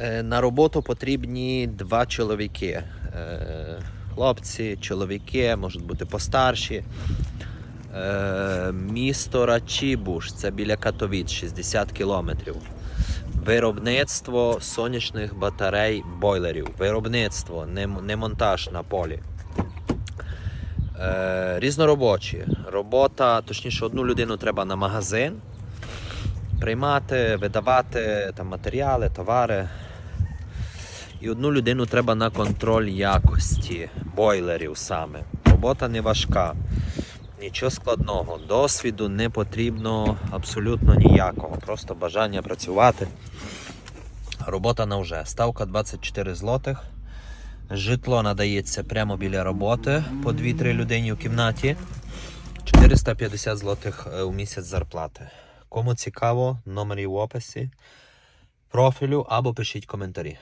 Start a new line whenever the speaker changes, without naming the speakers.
Е, На роботу потрібні два чоловіки. Е, Хлопці, чоловіки, можуть бути постарші. Е, Місто Рачібуш, це біля Катовіць, 60 кілометрів. Виробництво сонячних батарей бойлерів. Виробництво, не, монтаж на полі. Різноробочі. Робота, точніше, одну людину треба на магазин приймати, видавати там, матеріали, товари. І одну людину треба на контроль якості бойлерів саме. Робота не важка, нічого складного. Досвіду не потрібно абсолютно ніякого. Просто бажання працювати. Робота на вже. Ставка 24 злотих. Житло надається прямо біля роботи по 2-3 людині у кімнаті. 450 злотих е, у місяць зарплати. Кому цікаво, номер є в описі профілю або пишіть коментарі.